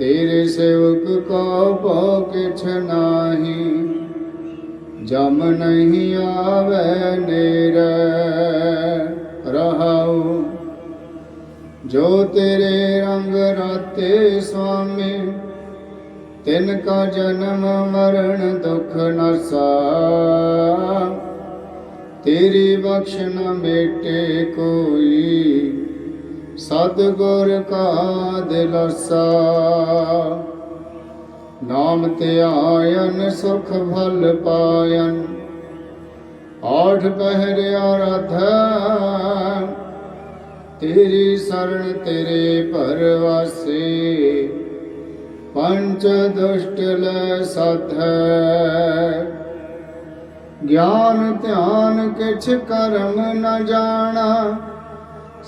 ਤੇਰੇ ਸੇਵਕ ਕੋ ਭੋ ਕਿਛ ਨਾਹੀ, ਜਮ ਨਹੀਂ ਆਵੇ ਨੇਰੇ ਰਹਾਉ। ਜੋ ਤੇਰੇ ਰੰਗ ਰਾਤੇ ਸੁਆਮੀ, ਤਿਨ ਕਾ ਜਨਮ ਮਰਨ ਦੁਖ ਨਰਸਾ ਤੇਰੀ ਬਖਸ਼ ਨ ਮੇਟੇ ਕੋਈ ਸਤਿਗੁਰ ਕਾ ਦਿਲਸਾ ਨਾਮ ਧਿਆਇਨ ਸੁਖ ਫਲ ਪਾਇਨ। ਆਠ ਪਹਿਰਿਆ ਰਾਧਾ ਤੇਰੀ ਸਰਣ ਤੇਰੇ ਪਰਵਾਸੇ। ਪੰਚ ਦੁਸ਼ਟ ਲੈ ਸਾਧੈ। ਗਿਆਨ ਧਿਆਨ ਕਿਛ ਕਰਮ ਨ ਜਾਣਾ।